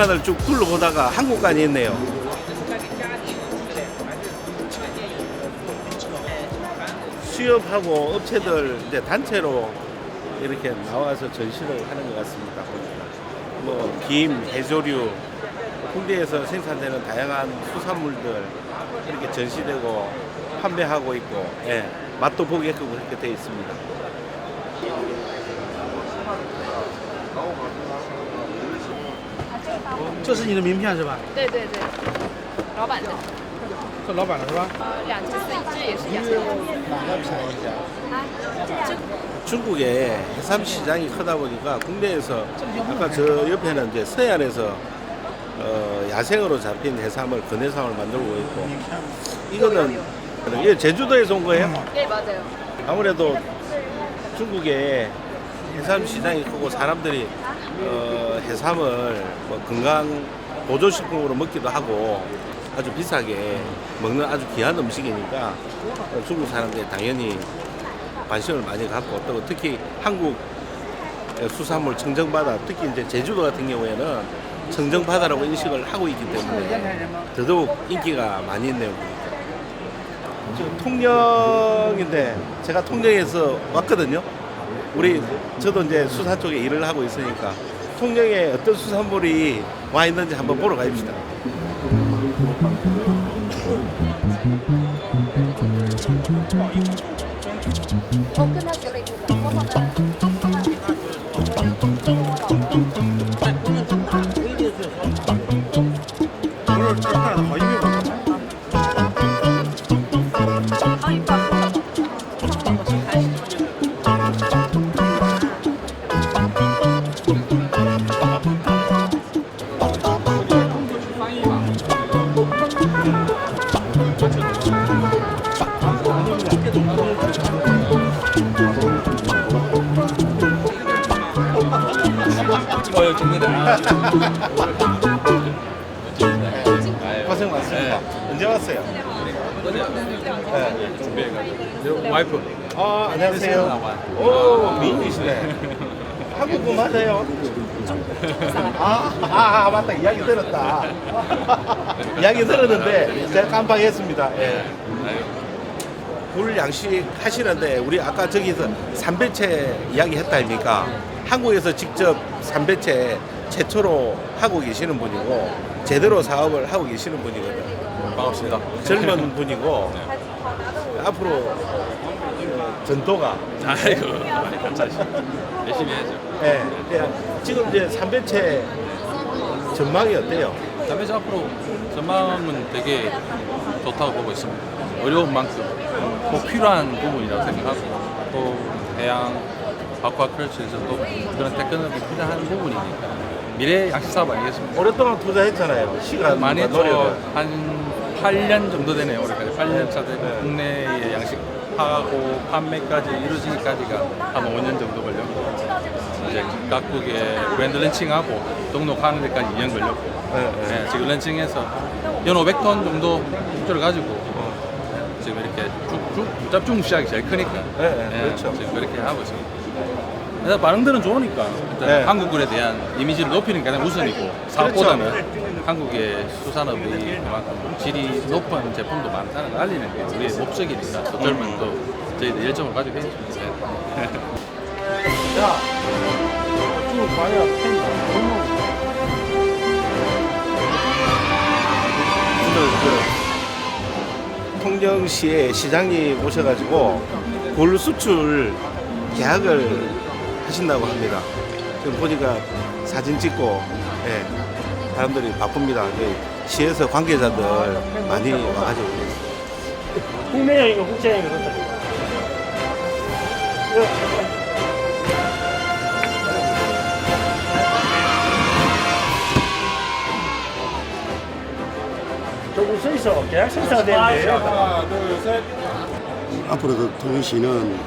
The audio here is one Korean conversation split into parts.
전시관을 쭉 둘러보다가 한국관이 있네요. 수협하고 업체들 이제 단체로 이렇게 나와서 전시를 하는 것 같습니다. 보니까 뭐 김, 해조류, 홍대에서 생산되는 다양한 수산물들 이렇게 전시되고 판매하고 있고 예, 맛도 보게끔 그렇게 되어 있습니다. 这是你的名片是吧？对对对，老板的， 这老板的是吧？呃，两千四一只也是两千。 중국에 해삼 시장이 크다 보니까 국내에서 아까 저 옆에는 이제 서해안에서 어, 야생으로 잡힌 해삼을 건해삼을 만들고 있고 이거는 이게 제주도에서 온 거예요? 네 맞아요. 아무래도 중국에 해삼 시장이 크고 사람들이 어, 해삼을 뭐 건강 보조식품으로 먹기도 하고 아주 비싸게 먹는 아주 귀한 음식이니까 어, 중국 사람들이 당연히 관심을 많이 갖고 또 특히 한국 수산물 청정바다 특히 이제 제주도 같은 경우에는 청정바다라고 인식을 하고 있기 때문에 더더욱 인기가 많이 있네요. 지금 통영인데 제가 통영에서 왔거든요. 우리 저도 이제 수산 쪽에 일을 하고 있으니까 통영에 어떤 수산물이 와 있는지 한번 보러 가입시다. 오 찍는데 고생 많습니다. 언제 왔어요? 네. 준비해가지고 와이프 아, 안녕하세요. 오, 미인이시네. 한국분 맞아요? 아, 아, 아, 맞다. 이야기 들었다. 이야기 들었는데 제가 깜빡했습니다. 예. 굴 양식 하시는데 우리 아까 저기서 삼배채 이야기 했다 아닙니까? 한국에서 직접 삼배채 최초로 하고 계시는 분이고 제대로 사업을 하고 계시는 분이거든요. 반갑습니다. 젊은 분이고 앞으로 그 전도가 아이고 감사하시 열심히 해야죠. 예, 그냥 지금 이제 삼배채 전망이 어때요? 담배차 앞으로 전망은 되게 좋다고 보고 있습니다. 어려운 만큼 꼭 필요한 부분이라고 생각하고 또 해양 아쿠아컬처에서 또 그런 테크놀로지 필요한 부분이니까 미래 양식 사업 아니겠습니까? 오랫동안 투자했잖아요. 시간 많이 했죠. 노력을. 한 8년 정도 되네요. 올해까지 8년 차 되고 네. 국내에 양식하고 판매까지 이루어지기까지가 한 5년 정도 걸렸고 이제 각국의 브랜드 런칭하고 등록하는 데까지 2년 걸렸고 네, 네. 네, 지금 런칭해서 연 500톤 정도 수주를 가지고 지금 이렇게 쭉쭉 짭중 시작이 제일 크니까 네, 네, 그렇죠. 지금 그렇게 하고 있습니다. 그래서 반응들은 좋으니까. 일단 네. 한국에 대한 이미지를 높이는 게 가장 우선이고 사업보다는 한국의 수산업이 그만큼 질이 높은 제품도 많다는 걸 알리는 게 우리의 목적이니까 또 젊은 또 저희들 열정을 가지고 팬 오늘 그 통영시의 시장님 오셔가지고 굴 수출 계약을 하신다고 합니다. 지금 보니까 사진 찍고 예, 사람들이 바쁩니다. 시에서 관계자들 많이 와가지고 국내여행과 국제여행은 어떠세요? 웃어 있어. 계약 생사가 되는데. 앞으로도 통영시는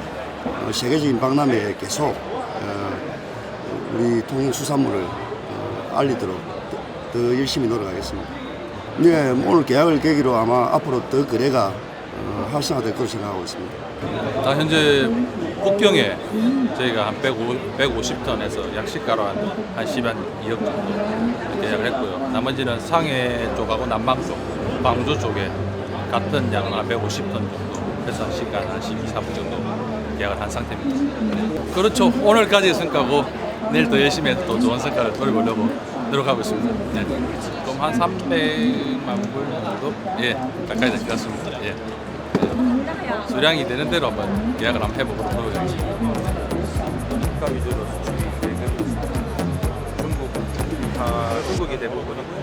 어, 세계적인 박람회에 계속 어, 우리 통영 수산물을 어, 알리도록 더, 더 열심히 노력하겠습니다. 네, 오늘 계약을 계기로 아마 앞으로 더 거래가 어, 활성화될 것으로 생각하고 있습니다. 자, 현재 북경에 저희가 한 150, 150 톤에서 약식가로 한, 한 10한 2억 정도 계약을 했고요. 나머지는 상해 쪽하고 남방 쪽, 광주 쪽에 같은 양은 한 150톤 정도 해서 시간 한 12, 3억 정도 계약을 한 상태입니다. 그렇죠. 오늘까지 성과고 내일 더 열심히 해서 더 좋은 성과를 돌려보려고 노력하고 있습니다. 네. 좀한 300만 불 정도? 예, 가까이 될 것 같습니다. 예. 수량이 되는 대로 한번 계약을 한번 해보도록 노력하겠습니다. 국가 위주로 수출이 되고 있습니다. 중국, 아, 중국이 대부분이고요.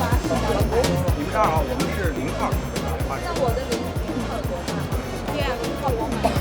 那我的零零克多少？对啊，零 我买。